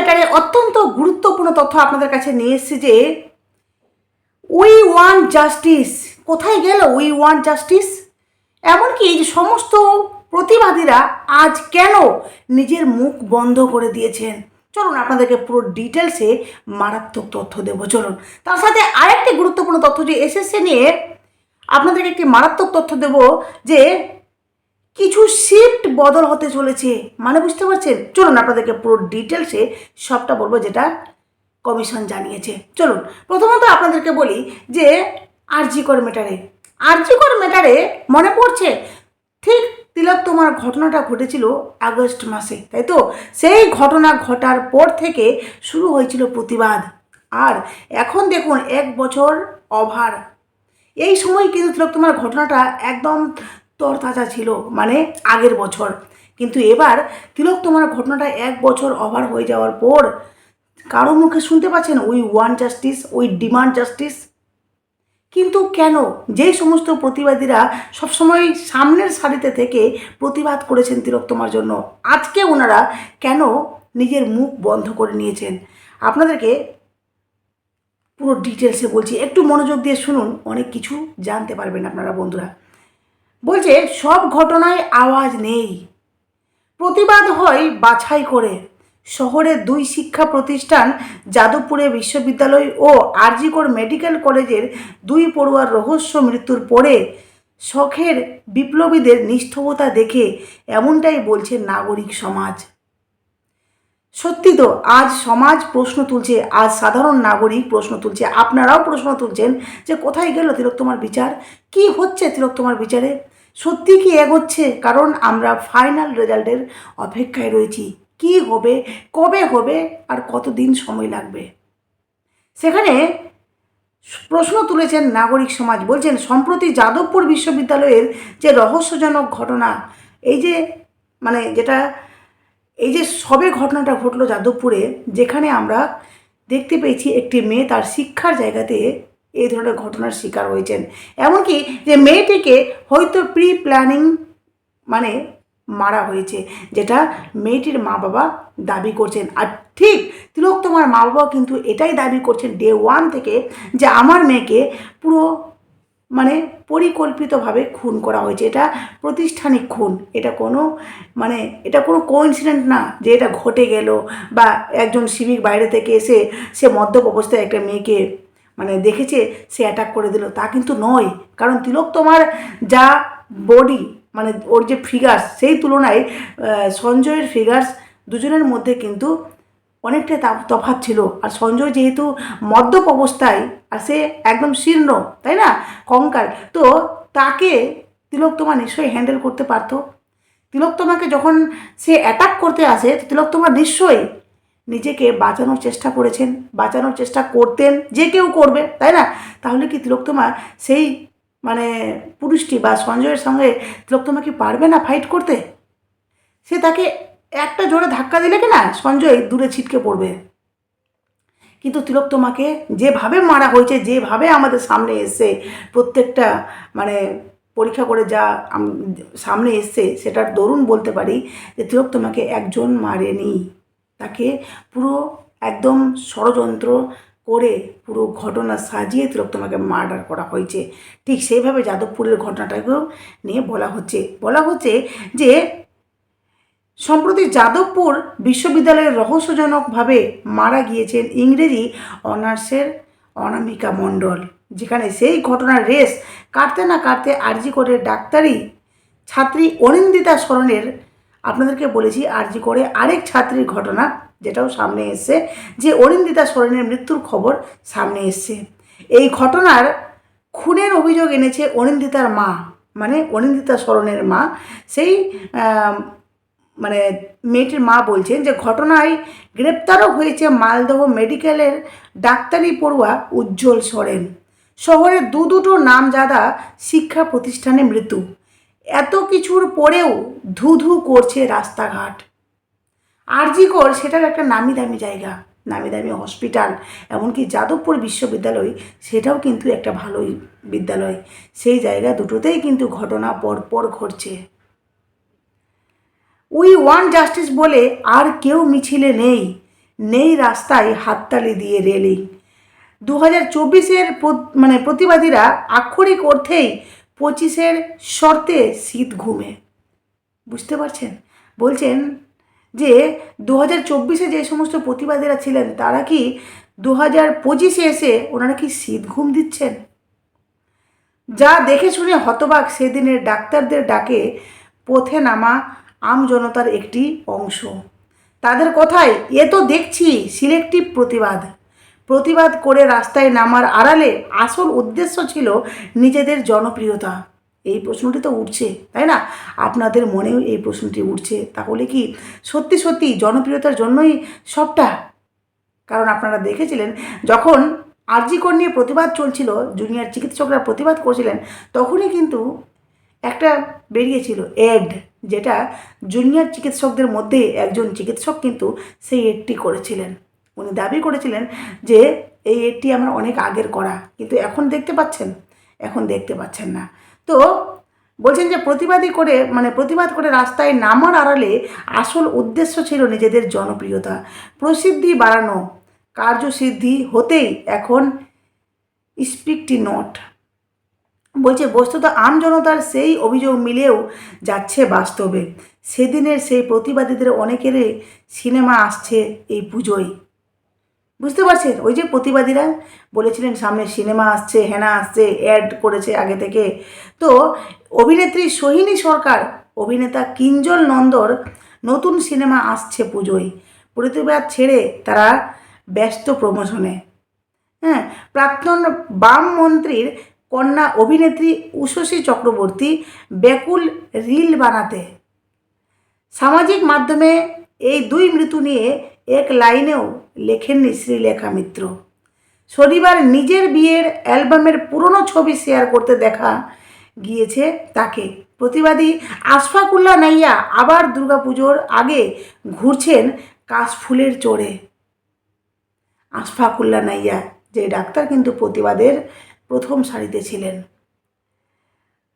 ম্যাটারে অত্যন্ত গুরুত্বপূর্ণ তথ্য আপনাদের কাছে নিয়ে এসেছি যে উই ওয়ান জাস্টিস কোথায় গেল উই ওয়ান জাস্টিস এমনকি এই যে সমস্ত প্রতিবাদীরা আজ কেন নিজের মুখ বন্ধ করে দিয়েছেন? চলুন আপনাদেরকে পুরো ডিটেলসে মারাত্মক তথ্য দেবো। চলুন। তার সাথে আরেকটি গুরুত্বপূর্ণ তথ্য যে এসএসসি নিয়ে আপনাদেরকে একটি মারাত্মক তথ্য দেব যে কিছু শিফট বদল হতে চলেছে। মানে বুঝতে পারছেন? চলুন আপনাদেরকে পুরো ডিটেলসে সবটা বলব যেটা কমিশন জানিয়েছে। চলুন, প্রথমত আপনাদেরকে বলি যে আরজিকর মেটারে আরজিকর মেটারে মনে পড়ছে, ঠিক তিলক তোমার ঘটনাটা ঘটেছিল আগস্ট মাসে, তাই তো? সেই ঘটনা ঘটার পর থেকে শুরু হয়েছিল প্রতিবাদ। আর এখন দেখুন, এক বছর অভার এই সময় কিন্তু তোমার ঘটনাটা একদম তরতাজা ছিল মানে আগের বছর। কিন্তু এবার তিলক, তোমার ঘটনাটা এক বছর ওভার হয়ে যাওয়ার পর, কারও মুখে শুনতে পাচ্ছেন we want justice we demand justice কিন্তু কেন? যেই সমস্ত প্রতিবাদীরা সবসময় সামনের সারিতে থেকে প্রতিবাদ করেছেন তিলোত্তমার জন্য, আজকে ওনারা কেন নিজের মুখ বন্ধ করে নিয়েছেন? আপনাদেরকে পুরো ডিটেলসে বলছি, একটু মনোযোগ দিয়ে শুনুন, অনেক কিছু জানতে পারবেন আপনারা বন্ধুরা। বলছে, সব ঘটনায় আওয়াজ নেই। প্রতিবাদ হয় বাছাই করে। শহরের দুই শিক্ষা প্রতিষ্ঠান, যাদবপুরে বিশ্ববিদ্যালয় ও আরজিকর মেডিকেল কলেজের দুই পড়ুয়ার রহস্য মৃত্যুর পরে শখের বিপ্লবীদের নিষ্ঠবতা দেখে এমনটাই বলছে নাগরিক সমাজ। সত্যি তো, আজ সমাজ প্রশ্ন তুলছে, আজ সাধারণ নাগরিক প্রশ্ন তুলছে, আপনারাও প্রশ্ন তুলছেন যে কোথায় গেল তিলোত্তমার বিচার? কি হচ্ছে তিলোত্তমার বিচারে? সত্যি কি এগোচ্ছে? কারণ আমরা ফাইনাল রেজাল্টের অপেক্ষায় রয়েছি। কি হবে? কবে হবে? আর কতদিন সময় লাগবে? সেখানে প্রশ্ন তুলেছেন নাগরিক সমাজ, বলছেন, সম্প্রতি যাদবপুর বিশ্ববিদ্যালয়ের যে রহস্যজনক ঘটনা, এই যে মানে যেটা এই যে সবে ঘটনাটা ঘটলো যাদবপুরে, যেখানে আমরা দেখতে পেয়েছি একটি মেয়ে তার শিক্ষার জায়গাতে এই ধরনের ঘটনার শিকার হয়েছেন। এমনকি যে মেয়েটিকে হয়তো প্রি প্ল্যানিং মানে মারা হয়েছে, যেটা মেয়েটির মা বাবা দাবি করছেন। আর ঠিক তিলক তোমার মা বাবা কিন্তু এটাই দাবি করছেন ডে ওয়ান থেকে যে আমার মেয়েকে পুরো মানে পরিকল্পিতভাবে খুন করা হয়েছে। এটা প্রতিষ্ঠানিক খুন। এটা কোনো মানে এটা কোনো কোইন্সিডেন্ট না যে এটা ঘটে গেল বা একজন সিভিক বাইরে থেকে এসে সে মদ্যপ অবস্থায় একটা মেয়েকে মানে দেখেছে, সে অ্যাটাক করে দিল। তা কিন্তু নয়। কারণ তিলক তোমার যা বডি মানে ওর যে ফিগার্স সেই তুলনায় সঞ্জয়ের ফিগার্স দুজনের মধ্যে কিন্তু অনেকটা তা- তফাৎ ছিল। আর সঞ্জয় যেহেতু মদ্যপ অবস্থায়, আর সে একদম শীর্ণ, তাই না? কঙ্কাল। তো তাকে তিলোত্তমা নিশ্চয়ই হ্যান্ডেল করতে পারতো। তিলোত্তমাকে যখন সে অ্যাটাক করতে আসে তিলোত্তমা নিশ্চয়ই নিজেকে বাঁচানোর চেষ্টা করেছেন, বাঁচানোর চেষ্টা করতেন, যে কেউ করবে, তাই না? তাহলে কি তিলোত্তমা সেই মানে পুরুষটি বা সঞ্জয়ের সঙ্গে তিলোত্তমা কি পারবে না ফাইট করতে? সে তাকে একটা জোরে ধাক্কা দিলে কি না সঞ্জয় দূরে ছিটকে পড়বে। কিন্তু তিলক তোমাকে যেভাবে মারা হয়েছে, যেভাবে আমাদের সামনে এসে প্রত্যেকটা মানে পরীক্ষা করে যা সামনে এসছে, সেটার দরুন বলতে পারি যে তিলক তোমাকে একজন মারেনি। তাকে পুরো একদম ষড়যন্ত্র করে পুরো ঘটনা সাজিয়ে তিলক তোমাকে মার্ডার করা হয়েছে। ঠিক সেইভাবে যাদবপুরের ঘটনাটাকেও নিয়ে বলা হচ্ছে। বলা হচ্ছে যে সম্প্রতি যাদবপুর বিশ্ববিদ্যালয়ের রহস্যজনকভাবে মারা গিয়েছেন ইংরেজি অনার্সের অনামিকা মণ্ডল, যেখানে সেই ঘটনার রেস কাটতে না কাটতে আরজি করে ডাক্তারি ছাত্রী অনিন্দিতা স্মরণের আপনাদেরকে বলেছি আরজি করে আরেক ছাত্রীর ঘটনা যেটাও সামনে এসছে, যে অনিন্দিতা সরণের মৃত্যুর খবর সামনে এসছে। এই ঘটনার খুনের অভিযোগ এনেছে অনিন্দিতার মা মানে অনিন্দিতা স্মরণের মা। সেই মানে মেয়েটির মা বলছেন যে ঘটনায় গ্রেপ্তারও হয়েছে মালদহ মেডিকেলের ডাক্তারি পড়ুয়া উজ্জ্বল সরেন। শহরের দু দুটো নামজাদা শিক্ষা প্রতিষ্ঠানে মৃত্যু। এত কিছুর পরেও ধু ধু করছে রাস্তাঘাট। আরজিকর সেটার একটা নামি দামি জায়গা নামি দামি হসপিটাল, এমনকি যাদবপুর বিশ্ববিদ্যালয় সেটাও কিন্তু একটা ভালোই বিদ্যালয়। সেই জায়গা দুটোতেই কিন্তু ঘটনা পরপর ঘটছে। উই ওয়ান জাস্টিস বলে আর কেউ মিছিলে নেই। নেই রাস্তায় হাততালি দিয়ে রেলিং। দু হাজার চব্বিশের মানে প্রতিবাদীরা আক্ষরিক অর্থেই পঁচিশের শর্তে শীত ঘুমে। বুঝতে পারছেন? বলছেন যে দু হাজার চব্বিশে যে সমস্ত প্রতিবাদীরা ছিলেন, তারা কি দু হাজার পঁচিশে এসে ওনারা কি শীত ঘুম দিচ্ছেন? যা দেখে শুনে হতবাক সেদিনের ডাক্তারদের ডাকে পথে নামা আম জনতার একটি অংশ। তাদের কথায়, এ তো দেখছি, সিলেক্টিভ প্রতিবাদ। প্রতিবাদ করে রাস্তায় নামার আড়ালে আসল উদ্দেশ্য ছিল নিজেদের জনপ্রিয়তা। এই প্রশ্নটি তো উঠছে, তাই না? আপনাদের মনেও এই প্রশ্নটি উঠছে। তাহলে কি সত্যি সত্যি জনপ্রিয়তার জন্যই সবটা? কারণ আপনারা দেখেছিলেন, যখন আরজিকর নিয়ে প্রতিবাদ চলছিল, জুনিয়র চিকিৎসকরা প্রতিবাদ করছিলেন, তখনই কিন্তু একটা বেরিয়েছিল এড, যেটা জুনিয়র চিকিৎসকদের মধ্যে একজন চিকিৎসক কিন্তু সেই এডটি করেছিলেন। উনি দাবি করেছিলেন যে, এই এডটি আমার অনেক আগের করা, কিন্তু এখন দেখতে পাচ্ছেন? এখন দেখতে পাচ্ছেন না। তো বলছেন যে, প্রতিবাদী করে মানে প্রতিবাদ করে রাস্তায় নামার আড়ালে আসল উদ্দেশ্য ছিল নিজেদের জনপ্রিয়তা। প্রসিদ্ধি বাড়ানো, কার্যসিদ্ধি হতেই এখন স্পিকটি নট। বলছে, বস্তুত আম জনতার সেই অভিযোগ মিলেও যাচ্ছে বাস্তবে। সেদিনের সেই প্রতিবাদীদের অনেকেরই সিনেমা আসছে এই পুজোয়। বুঝতে পারছেন? ওই যে প্রতিবাদীরা বলেছিলেন, সামনে সিনেমা আসছে, হেনা আসছে, অ্যাড করেছে আগে থেকে। তো অভিনেত্রী সোহিনী সরকার, অভিনেতা কিঞ্জল নন্দর নতুন সিনেমা আসছে পুজোয়। প্রতিবাদ ছেড়ে তারা ব্যস্ত প্রমোশনে। হ্যাঁ প্রাক্তন বাম মন্ত্রীর কন্যা অভিনেত্রী উষসী চক্রবর্তী ব্যাকুল রিল বানাতে। সামাজিক মাধ্যমে এই দুই মৃত্যু নিয়ে এক লাইনেও লেখেননি শ্রীলেখা মিত্র। শনিবার নিজের বিয়ের অ্যালবামের পুরনো ছবি শেয়ার করতে দেখা গিয়েছে তাকে। প্রতিবাদী আশফাকুল্লা নাইয়া আবার দুর্গাপুজোর আগে ঘুরছেন কাশফুলের চড়ে। আশফাকুল্লা নাইয়া, যে ডাক্তার, কিন্তু প্রতিবাদের প্রথম সারিতে ছিলেন।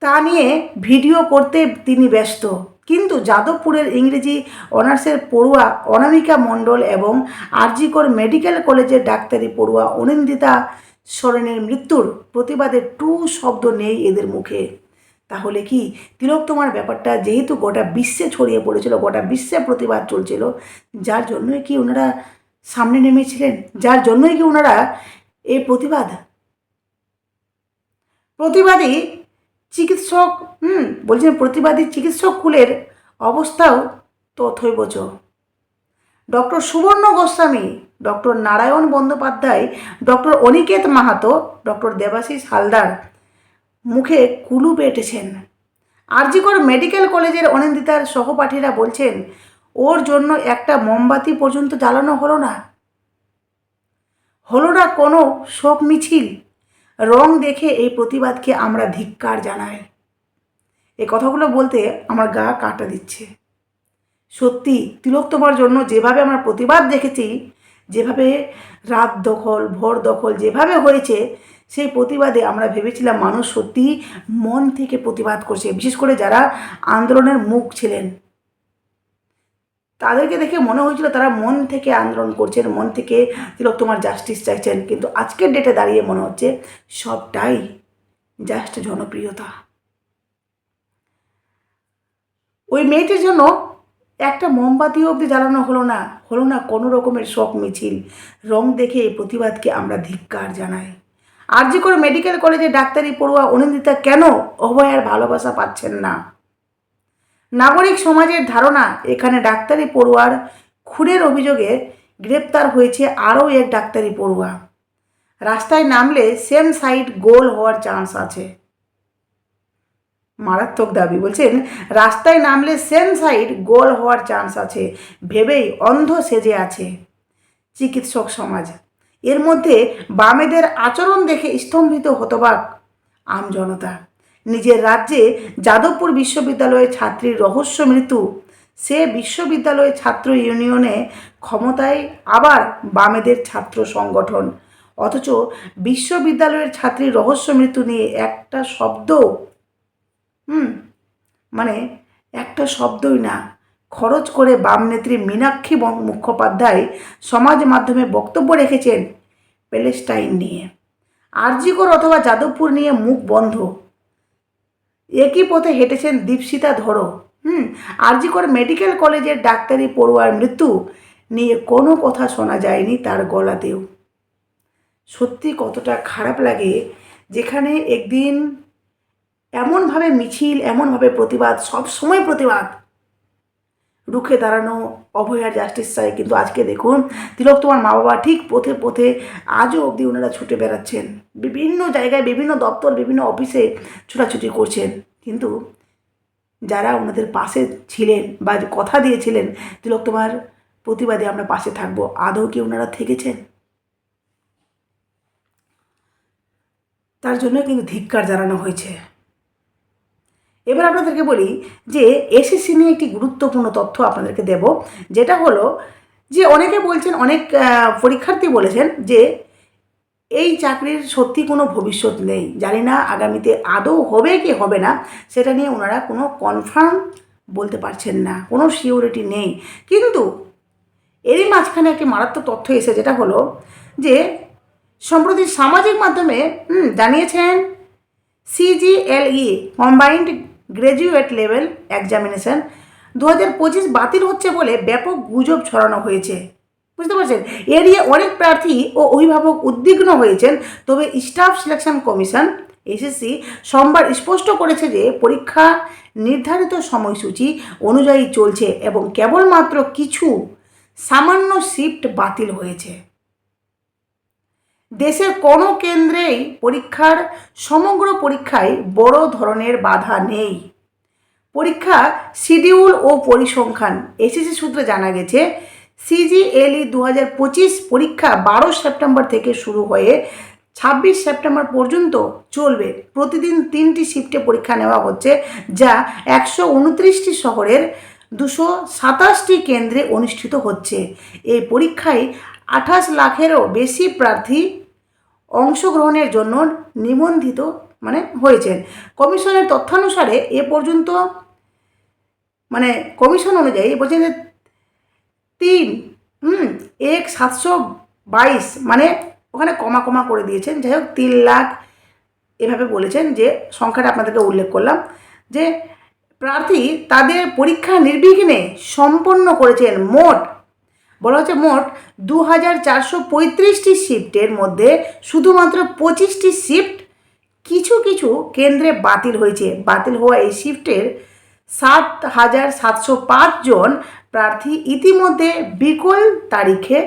তা নিয়ে ভিডিও করতে তিনি ব্যস্ত। কিন্তু যাদবপুরের ইংরেজি অনার্সের পড়ুয়া অনামিকা মণ্ডল এবং আরজিকর মেডিকেল কলেজের ডাক্তারি পড়ুয়া অনিন্দিতা সরেনের মৃত্যুর প্রতিবাদে টু শব্দ নেই এদের মুখে। তাহলে কি তিলক, তোমার ব্যাপারটা যেহেতু গোটা বিশ্বে ছড়িয়ে পড়েছিল, গোটা বিশ্বে প্রতিবাদ চলছিল, যার জন্যই কি ওনারা সামনে নেমেছিলেন? যার জন্যই কি ওনারা এই প্রতিবাদ প্রতিবাদী চিকিৎসক, হুম বলছেন প্রতিবাদী চিকিৎসক কুলের অবস্থাও তথৈবচ। Doctor Subarna Goswami, doctor Narayan Bandyopadhyay, doctor Aniket Mahato, doctor Debashis Haldar মুখে কুলু পেটেছেন। আরজিকর মেডিকেল কলেজের অনিন্দিতার সহপাঠীরা বলছেন, ওর জন্য একটা মোমবাতি পর্যন্ত জ্বালানো হলো না। হলো না কোনো শোক মিছিল। রং দেখে এই প্রতিবাদকে আমরা ধিক্কার জানাই। এই কথাগুলো বলতে আমার গা কাটা দিচ্ছে। সত্যি তিলক তোমার জন্য যেভাবে আমরা প্রতিবাদ দেখেছি, যেভাবে রাত দখল, ভোর দখল যেভাবে হয়েছে, সেই প্রতিবাদে আমরা ভেবেছিলাম মানুষ সত্যি মন থেকে প্রতিবাদ করছে। বিশেষ করে যারা আন্দোলনের মুখ ছিলেন। তাদেরকে দেখে মনে হয়েছিল তারা মন থেকে আন্দোলন করছেন মন থেকে তিলক তোমার জাস্টিস চাইছেন। কিন্তু আজকের ডেটে দাঁড়িয়ে মনে হচ্ছে সবটাই জাস্ট জনপ্রিয়তা। ওই মেয়েটির জন্য একটা মোমবাতি অবধি জ্বালানো হলো না হলো না কোনো রকমের শখ মিছিল। রং দেখে এই প্রতিবাদকে আমরা ধিক্কার জানাই। আর যে করে মেডিকেল কলেজে ডাক্তারি পড়ুয়া অনিন্দিতা কেন অভয়ার ভালোবাসা পাচ্ছেন না? নাগরিক সমাজের ধারণা, এখানে ডাক্তারি পড়ুয়ার খুনের অভিযোগে গ্রেপ্তার হয়েছে আরও এক ডাক্তারি পড়ুয়া। রাস্তায় নামলে সেম সাইড গোল হওয়ার চান্স আছে। মারাত্মক দাবি, বলছেন, রাস্তায় নামলে সেম সাইড গোল হওয়ার চান্স আছে, ভেবেই অন্ধ সেজে আছে চিকিৎসক সমাজ। এর মধ্যে বামেদের আচরণ দেখে স্তম্ভিত হতবাক আম জনতা। নিজের রাজ্যে যাদবপুর বিশ্ববিদ্যালয়ের ছাত্রীর রহস্য মৃত্যু। সে বিশ্ববিদ্যালয়ে ছাত্র ইউনিয়নে ক্ষমতায় আবার বামেদের ছাত্র সংগঠন। অথচ বিশ্ববিদ্যালয়ের ছাত্রীর রহস্য মৃত্যু নিয়ে একটা শব্দ, হুম মানে একটা শব্দই না। খরচ করে বাম নেত্রী মীনাক্ষী মুখোপাধ্যায় সমাজ মাধ্যমে বক্তব্য রেখেছেন প্যালেস্টাইন নিয়ে। আরজিকর অথবা যাদবপুর নিয়ে মুখ বন্ধ। একই পথে হেঁটেছেন দীপশিতা ধরো। হুম আর জি আরজিকর মেডিকেল কলেজের ডাক্তারি পড়ুয়ার মৃত্যু নিয়ে কোনো কথা শোনা যায়নি তার গলাতেও। সত্যি কতটা খারাপ লাগে যেখানে একদিন এমনভাবে মিছিল, এমনভাবে প্রতিবাদ সব সময় প্রতিবাদ রুখে দাঁড়ানো অভয়ার জাস্টিস চাই। কিন্তু আজকে দেখুন তিলক তোমার মা বাবা ঠিক পথে পথে আজও অবধি ওনারা ছুটে বেড়াচ্ছেন। বিভিন্ন জায়গায় বিভিন্ন দপ্তর, বিভিন্ন অফিসে ছোটাছুটি করছেন। কিন্তু যারা ওনাদের পাশে ছিলেন বা কথা দিয়েছিলেন তিলক তোমার প্রতিবাদে আমরা পাশে থাকব। আদৌ কি ওনারা থেকেছেন? তার জন্য কিন্তু ধিক্কার জানানো হয়েছে। এবার আপনাদেরকে বলি যে এসএসসি নিয়ে একটি গুরুত্বপূর্ণ তথ্য আপনাদেরকে দেব, যেটা হলো যে অনেকে বলছেন, অনেক পরীক্ষার্থী বলেছেন যে এই চাকরির সত্যি কোনো ভবিষ্যৎ নেই। জানি না আগামীতে আদৌ হবে কি হবে না, সেটা নিয়ে ওনারা কোনো কনফার্ম বলতে পারছেন না, কোনো সিওরিটি নেই। কিন্তু এরই মাঝখানে একটি মারাত্মক তথ্য এসে যেটা হলো যে সম্প্রতি সামাজিক মাধ্যমে জানিয়েছেন CGLE combined graduate level examination. দু হাজার পঁচিশ বাতিল হচ্ছে বলে ব্যাপক গুজব ছড়ানো হয়েছে। বুঝতে পারছেন? এড়িয়ে অনেক প্রার্থী ও অভিভাবক উদ্বিগ্ন হয়েছেন, তবে স্টাফ সিলেকশন কমিশন, এসএসসি, সোমবার স্পষ্ট করেছে যে পরীক্ষা নির্ধারিত সময়সূচি অনুযায়ী চলছে এবং কেবলমাত্র কিছু সামান্য শিফট বাতিল হয়েছে। দেশের কোনো কেন্দ্রেই পরীক্ষার, সমগ্র পরীক্ষায় বড় ধরনের বাধা নেই। পরীক্ষা শিডিউল ও পরিসংখ্যান, এসএসসি সূত্রে জানা গেছে, সিজিএলই দু হাজার পঁচিশ পরীক্ষা বারো সেপ্টেম্বর থেকে শুরু হয়ে ছাব্বিশ সেপ্টেম্বর পর্যন্ত চলবে। প্রতিদিন তিনটি শিফটে পরীক্ষা নেওয়া হচ্ছে, যা একশো উনত্রিশটি শহরের দুশো সাতাশটি কেন্দ্রে অনুষ্ঠিত হচ্ছে। এই পরীক্ষায় আঠাশ লাখেরও বেশি প্রার্থী অংশগ্রহণের জন্য নিবন্ধিত মানে হয়েছেন। কমিশনের তথ্যানুসারে এ পর্যন্ত মানে কমিশন অনুযায়ী বলছেন যে তিন, হুম, এক সাতশো বাইশ মানে ওখানে কমা কমা করে দিয়েছেন। যাই হোক, তিন লাখ এভাবে বলেছেন যে সংখ্যাটা আপনাদেরকে উল্লেখ করলাম যে প্রার্থী তাদের পরীক্ষা নির্বিঘ্নে সম্পন্ন করেছেন মোট বলা হচ্ছে মোট দু হাজার চারশো পঁয়ত্রিশটি শিফটের মধ্যে শুধুমাত্র পঁচিশটি শিফট কিছু কিছু কেন্দ্রে বাতিল হয়েছে। বাতিল হওয়া এই শিফটের সাত হাজার সাতশো পাঁচ জন প্রার্থী ইতিমধ্যে বিকল তারিখে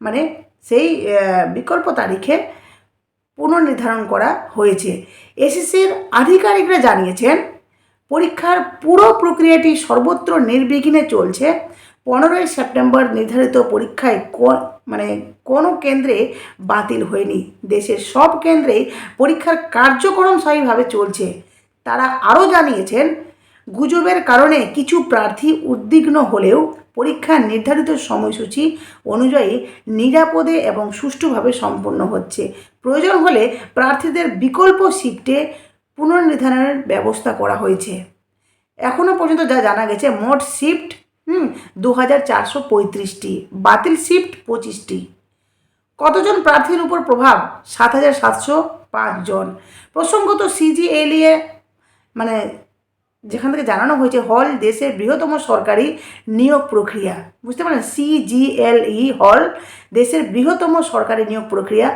মানে সেই বিকল্প তারিখে পুনর্নির্ধারণ করা হয়েছে। এসএসসির আধিকারিকরা জানিয়েছেন, পরীক্ষার পুরো প্রক্রিয়াটি সর্বত্র নির্বিঘ্নে চলছে। পনেরোই সেপ্টেম্বর নির্ধারিত পরীক্ষায় মানে কোনো কেন্দ্রে বাতিল হয়নি। দেশের সব কেন্দ্রেই পরীক্ষার কার্যক্রম স্বাভাবিকভাবে চলছে। তারা আরও জানিয়েছেন, গুজবের কারণে কিছু প্রার্থী উদ্বিগ্ন হলেও পরীক্ষার নির্ধারিত সময়সূচি অনুযায়ী নিরাপদে এবং সুষ্ঠুভাবে সম্পন্ন হচ্ছে। প্রয়োজন হলে প্রার্থীদের বিকল্প শিফটে পুনর্নির্ধারণের ব্যবস্থা করা হয়েছে। এখনও পর্যন্ত যা জানা গেছে, মোট শিফট হুম দু হাজার চারশো পঁয়ত্রিশটি, বাতিল শিফট পঁচিশটি। কতজন প্রার্থীর উপর প্রভাব? সাত হাজার সাতশো পাঁচজন। প্রসঙ্গত সিজিএলএ মানে যেখান থেকে জানানো হয়েছে, হল দেশের বৃহত্তম সরকারি নিয়োগ প্রক্রিয়া। বুঝতে পারেন সিজিএলই হল দেশের বৃহত্তম সরকারি নিয়োগ প্রক্রিয়া।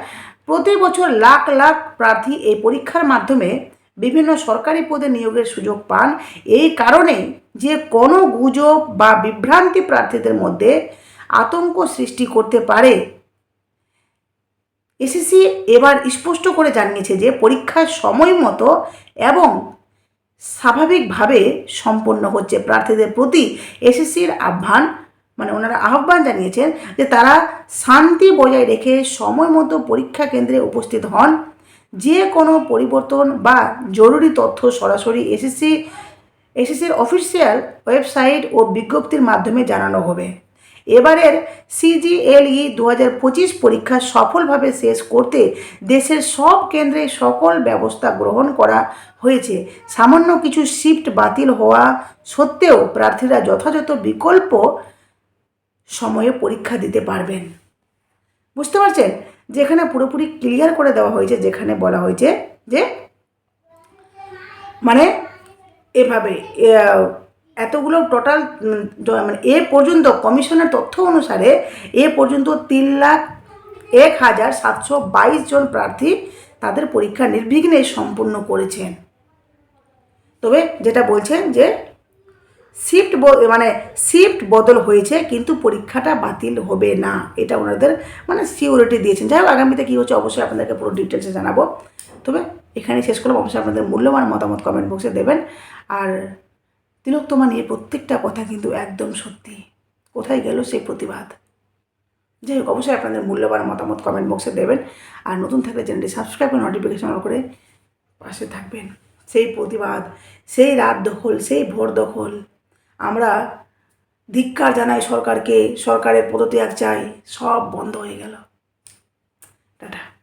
প্রতি বছর লাখ লাখ প্রার্থী এই পরীক্ষার মাধ্যমে বিভিন্ন সরকারি পদে নিয়োগের সুযোগ পান। এই কারণে যে কোনো গুজব বা বিভ্রান্তি প্রার্থীদের মধ্যে আতঙ্ক সৃষ্টি করতে পারে। এসএসসি এবার স্পষ্ট করে জানিয়েছে যে পরীক্ষার সময় মতো এবং স্বাভাবিকভাবে সম্পন্ন হচ্ছে প্রার্থীদের প্রতি এসএসসির আহ্বান। মানে ওনারা আহ্বান জানিয়েছেন যে তারা শান্তি বজায় রেখে সময় মতো পরীক্ষা কেন্দ্রে উপস্থিত হন। যে কোনো পরিবর্তন বা জরুরি তথ্য সরাসরি এসএসসি এসএসসির অফিসিয়াল ওয়েবসাইট ও বিজ্ঞপ্তির মাধ্যমে জানানো হবে। এবারের সিজিএলই দু হাজার পঁচিশ পরীক্ষা সফলভাবে শেষ করতে দেশের সব কেন্দ্রে সকল ব্যবস্থা গ্রহণ করা হয়েছে। সামান্য কিছু শিফট বাতিল হওয়া সত্ত্বেও প্রার্থীরা যথাযথ বিকল্প সময়ে পরীক্ষা দিতে পারবেন। বুঝতে পারছেন? যেখানে পুরোপুরি ক্লিয়ার করে দেওয়া হয়েছে, যেখানে বলা হয়েছে যে মানে এভাবে এতগুলো টোটাল মানে এ পর্যন্ত কমিশনের তথ্য অনুসারে এ পর্যন্ত তিন লাখ এক হাজার সাতশো বাইশ জন প্রার্থী তাদের পরীক্ষা নির্বিঘ্নে সম্পূর্ণ করেছেন। তবে যেটা বলছেন যে শিফট মানে শিফট বদল হয়েছে, কিন্তু পরীক্ষাটা বাতিল হবে না। এটা ওনাদের মানে সিওরিটি দিয়েছেন। যাই হোক, আগামীতে কী হচ্ছে অবশ্যই আপনাদেরকে পুরো ডিটেলসে জানাব। তবে এখানে শেষ করলাম। অবশ্যই আপনাদের মূল্যবান মতামত কমেন্ট বক্সে দেবেন। আর তিলোত্তমা নিয়ে প্রত্যেকটা কথা কিন্তু একদম সত্যি। কোথায় গেল সেই প্রতিবাদ? যাই হোক, অবশ্যই আপনাদের মূল্যবান মতামত কমেন্ট বক্সে দেবেন। আর নতুন থাকলে চ্যানেলটি সাবস্ক্রাইব করে নোটিফিকেশন অন করে পাশে থাকবেন। সেই প্রতিবাদ, সেই রাত দখল, সেই ভোর দখল। আমরা ধিক্কার জানাই সরকারকে সরকারের পদত্যাগ চাই সব বন্ধ হয়ে গেল। টাটা।